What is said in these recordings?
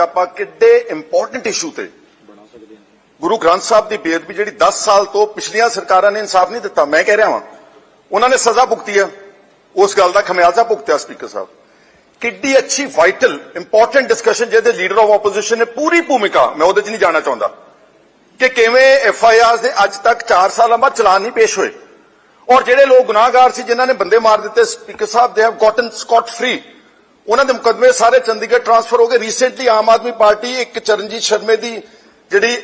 ਆਪਾਂ ਕਿੱਡੇ important issue ਤੇ। ਗੁਰੂ ਗ੍ਰੰਥ ਸਾਹਿਬ ਦੀ ਬੇਅਦਬੀ ਜਿਹੜੀ 10 ਸਾਲ ਤੋਂ ਪਿਛਲੀਆਂ ਸਰਕਾਰਾਂ ਨੇ ਇਨਸਾਫ ਨਹੀਂ ਦਿੱਤਾ, ਮੈਂ ਕਹਿ ਰਿਹਾ ਹਾਂ ਉਹਨਾਂ ਨੇ ਸਜ਼ਾ ਭੁਗਤੀ ਆ। ਉਸ ਗੱਲ ਦਾ ਖਮਿਆਜ਼ਾ ਭੁਗਤਿਆ ਸਪੀਕਰ ਸਾਹਿਬ। ਕਿੱਡੀ ਅੱਛੀ ਵਾਈਟਲ ਇੰਪੋਰਟੈਂਟ ਡਿਸਕਸ਼ਨ ਜਿਹਦੇ ਲੀਡਰ ਆਫ ਆਪੋਜੀਸ਼ਨ ਨੇ ਪੂਰੀ ਭੂਮਿਕਾ, ਮੈਂ ਉਹਦੇ 'ਚ ਨਹੀਂ ਜਾਣਾ ਚਾਹੁੰਦਾ, ਕਿ ਕਿਵੇਂ ਐਫ ਆਈ ਆਰ ਦੇ ਅੱਜ ਤੱਕ 4 ਸਾਲਾਂ ਬਾਅਦ ਚਲਾਨ ਨਹੀਂ ਪੇਸ਼ ਹੋਏ। ਔਰ ਜਿਹੜੇ ਲੋਕ ਗੁਨਾਹਗਾਰ ਸੀ, ਜਿਨ੍ਹਾਂ ਨੇ ਬੰਦੇ ਮਾਰ ਦਿੱਤੇ, speaker Sahib they have gotten Scott free ਉਹਨਾਂ ਦੇ ਮੁਕਦਮੇ ਸਾਰੇ ਚੰਡੀਗੜ੍ਹ ਟ੍ਰਾਂਸਫਰ ਹੋ ਗਏ। ਰੀਸੈਂਟਲੀ ਆਮ ਆਦਮੀ ਪਾਰਟੀ ਇੱਕ ਚਰਨਜੀਤ ਸ਼ਰਮੇ ਦੀ ਜਿਹੜੀ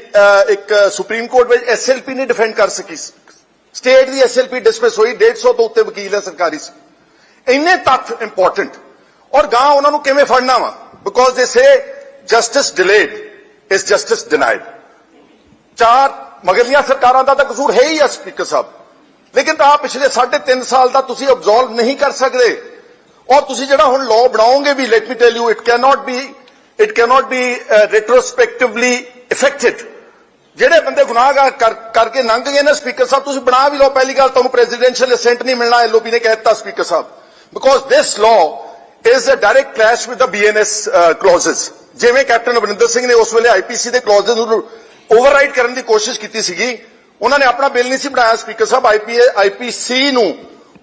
ਇੱਕ ਸੁਪਰੀਮ ਕੋਰਟ ਵਿੱਚ ਐਸਐਲਪੀ ਨਹੀਂ ਡਿਫੈਂਡ ਕਰ ਸਕੀ ਸਟੇਟ ਦੀ ਐਸਐਲਪੀ ਡਿਸਮਿਸ ਹੋਈ 150 ਤੋਂ ਉੱਤੇ ਵਕੀਲ ਹੈ ਸਰਕਾਰੀ ਇੰਨੇ ਤੱਥ ਇੰਪੋਰਟੈਂਟ ਔਰ ਗਾਂ ਉਹਨਾਂ ਨੂੰ ਕਿਵੇਂ ਫੜਨਾ ਵਾ? Because they say justice delayed is justice denied ਚਾਰ ਮਗਰਲੀਆਂ ਸਰਕਾਰਾਂ ਦਾ ਤਾਂ ਕਸੂਰ ਹੈ ਹੀ ਆ ਸਪੀਕਰ ਸਾਹਿਬ। ਲੇਕਿਨ ਤਾਂ ਪਿਛਲੇ 3.5 ਸਾਲ ਦਾ ਤੁਸੀਂ ਅਬਜ਼ੋਰਵ ਨਹੀਂ ਕਰ ਸਕਦੇ। ਔਰ ਤੁਸੀਂ ਜਿਹੜਾ ਹੁਣ ਲਾਅ ਬਣਾਓਗੇ ਵੀ let me tell you it can not be it can not be retrospectively affected ਜਿਹੜੇ ਬੰਦੇ ਗੁਨਾਹਗਾਰ ਕਰਕੇ ਲੰਘ ਗਏ ਨੇ ਸਪੀਕਰ ਸਾਹਿਬ, ਤੁਸੀਂ ਬਣਾ ਵੀ ਲਓ ਪਹਿਲੀ ਗੱਲ ਤੁਹਾਨੂੰ ਪ੍ਰੈਜ਼ੀਡੈਂਸ਼ੀਅਲ ਅਸੈਂਟ ਨਹੀਂ ਮਿਲਣਾ ਐਲਓਪੀ ਨੇ ਕਹਿ ਦਿੱਤਾ speaker sahib. Because this law is a direct clash with the BNS clauses ਜਿਵੇਂ ਕੈਪਟਨ ਅਮਰਿੰਦਰ ਸਿੰਘ ਨੇ ਉਸ ਵੇਲੇ ਆਈਪੀਸੀ ਦੇ ਕਲੌਜ਼ਸ ਨੂੰ ਓਵਰਰਾਈਡ ਕਰਨ ਦੀ ਕੋਸ਼ਿਸ਼ ਕੀਤੀ ਸੀਗੀ। ਉਹਨਾਂ ਨੇ ਆਪਣਾ ਬਿੱਲ ਨਹੀਂ ਸੀ ਬਣਾਇਆ ਸਪੀਕਰ ਸਾਹਿਬ ਆਈਪੀਏ ਆਈਪੀਸੀ ਨੂੰ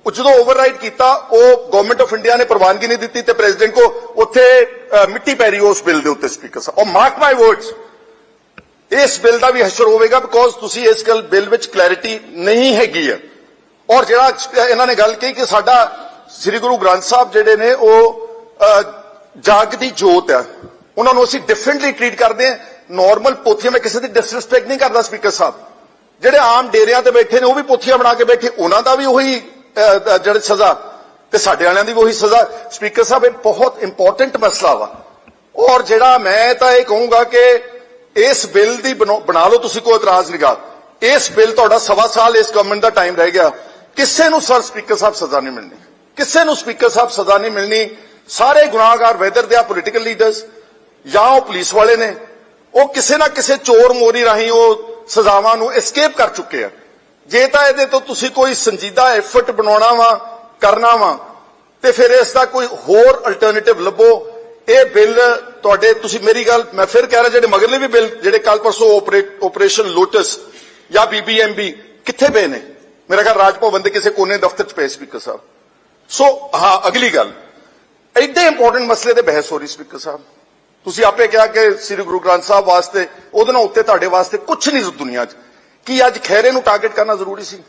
ਉਹ ਜਦੋਂ ਓਵਰਰਾਈਡ ਕੀਤਾ ਉਹ ਗਵਰਨਮੈਂਟ ਆਫ ਇੰਡੀਆ ਨੇ ਪ੍ਰਵਾਨਗੀ ਨਹੀਂ ਦਿੱਤੀ ਤੇ ਪ੍ਰੈਜ਼ੀਡੈਂਟ ਕੋ ਉੱਥੇ ਅ, ਮਿੱਟੀ ਪੈਰੀ ਉਸ ਬਿੱਲ ਦੇ ਉੱਤੇ ਸਪੀਕਰ ਸਾਹਿਬ ਔਰ ਮਾਰਕ ਮਾਈ ਵਰਡਸ ਇਸ ਬਿੱਲ ਦਾ ਵੀ ਹਸ਼ਰ ਹੋਵੇਗਾ ਬਿਕੋਜ਼ ਤੁਸੀਂ ਇਸ ਗੱਲ ਬਿੱਲ ਵਿੱਚ ਕਲੈਰਿਟੀ ਨਹੀਂ ਹੈਗੀ ਹੈ। ਔਰ ਜਿਹੜਾ ਇਹਨਾਂ ਨੇ ਗੱਲ ਕਹੀ ਕਿ ਸਾਡਾ ਸ੍ਰੀ ਗੁਰੂ ਗ੍ਰੰਥ ਸਾਹਿਬ ਜਿਹੜੇ ਨੇ ਉਹ ਅ, ਜਾਗ ਦੀ ਜੋਤ ਹੈ। ਉਹਨਾਂ ਨੂੰ ਅਸੀਂ ਡਿਫਰੈਂਟਲੀ ਟ੍ਰੀਟ ਕਰਦੇ ਹਾਂ। ਨਾਰਮਲ ਪੋਥੀਆਂ ਮੈਂ ਕਿਸੇ ਦੀ ਡਿਸਰੈਸਪੈਕਟ ਨਹੀਂ ਕਰਦਾ ਸਪੀਕਰ ਸਾਹਿਬ। ਜਿਹੜੇ ਆਮ ਡੇਰਿਆਂ ਤੇ ਬੈਠੇ ਨੇ ਉਹ ਵੀ ਪੋਥੀਆਂ ਬਣਾ ਕੇ ਬੈਠੇ ਉਹਨਾਂ ਦਾ ਵੀ ਉਹੀ ਜਿਹੜੇ ਸਜ਼ਾ ਤੇ ਸਾਡੇ ਵਾਲਿਆਂ ਦੀ ਵੀ ਉਹੀ ਸਜ਼ਾ। ਸਪੀਕਰ ਸਾਹਿਬ, ਇਹ ਬਹੁਤ ਇੰਪੋਰਟੈਂਟ ਮਸਲਾ ਵਾ। ਔਰ ਜਿਹੜਾ ਮੈਂ ਤਾਂ ਇਹ ਕਹੂੰਗਾ ਕਿ ਇਸ ਬਿੱਲ ਦੀ ਬਣਾਓ- ਬਣਾ ਲਓ, ਤੁਸੀਂ ਕੋਈ ਇਤਰਾਜ਼ ਨਹੀਂਗਾ ਇਸ ਬਿੱਲ ਤੁਹਾਡਾ ਸਵਾ ਸਾਲ ਇਸ ਗਵਰਨਮੈਂਟ ਦਾ ਟਾਈਮ ਰਹਿ ਗਿਆ। ਕਿਸੇ ਨੂੰ ਸਰ ਸਪੀਕਰ ਸਾਹਿਬ ਸਜ਼ਾ ਨਹੀਂ ਮਿਲਣੀ। ਕਿਸੇ ਨੂੰ ਸਪੀਕਰ ਸਾਹਿਬ ਸਜ਼ਾ ਨਹੀਂ ਮਿਲਣੀ। ਸਾਰੇ ਗੁਨਾਹਗਾਰ ਵੈਦਰ ਦੇ ਆ ਪੋਲੀਟੀਕਲ ਲੀਡਰਸ ਜਾਂ ਉਹ ਪੁਲਿਸ ਵਾਲੇ ਨੇ, ਉਹ ਕਿਸੇ ਨਾ ਕਿਸੇ ਚੋਰ ਮੋਰੀ ਰਾਹੀਂ ਉਹ ਸਜ਼ਾਵਾਂ ਨੂੰ ਐਸਕੇਪ ਕਰ ਚੁੱਕੇ ਆ। ਜੇ ਤਾਂ ਇਹਦੇ ਤੋਂ ਤੁਸੀਂ ਕੋਈ ਸੰਜੀਦਾ ਐਫਰਟ ਬਣਾਉਣਾ ਵਾ, ਕਰਨਾ ਵਾ, ਤੇ ਫਿਰ ਇਸ ਦਾ ਕੋਈ ਹੋਰ ਅਲਟਰਨੇਟਿਵ ਲੱਭੋ। ਇਹ ਬਿੱਲ ਤੁਹਾਡੇ, ਤੁਸੀਂ ਮੇਰੀ ਗੱਲ, ਮੈਂ ਫਿਰ ਕਹਿ ਰਿਹਾ ਜਿਹੜੇ ਮਗਰਲੇ ਵੀ ਬਿੱਲ, ਜਿਹੜੇ ਕੱਲ ਪਰਸੋਂ ਆਪਰੇਸ਼ਨ ਲੋਟਸ ਜਾਂ ਬੀਬੀਐਮਬੀ ਕਿੱਥੇ ਪਏ ਨੇ? ਮੇਰਾ ਖਿਆਲ ਰਾਜ ਭਵਨ ਦੇ ਕਿਸੇ ਕੋਨੇ ਦਫ਼ਤਰ 'ਚ ਪਏ ਸਪੀਕਰ ਸਾਹਿਬ। ਸੋ ਹਾਂ, ਅਗਲੀ ਗੱਲ। ਐਡੇ ਇੰਪੋਰਟੈਂਟ ਮਸਲੇ ਤੇ ਬਹਿਸ ਹੋ ਰਹੀ ਸਪੀਕਰ ਸਾਹਿਬ। ਤੁਸੀਂ ਆਪੇ ਕਿਹਾ ਕਿ ਸ੍ਰੀ ਗੁਰੂ ਗ੍ਰੰਥ ਸਾਹਿਬ ਵਾਸਤੇ, ਉਹਦੇ ਨਾਲ ਉੱਤੇ ਤੁਹਾਡੇ ਵਾਸਤੇ ਕੁਝ ਨਹੀਂ ਦੁਨੀਆ 'ਚ। ਕੀ ਅੱਜ ਖੈਰੇ ਨੂੰ ਟਾਰਗੇਟ ਕਰਨਾ ਜ਼ਰੂਰੀ ਸੀ?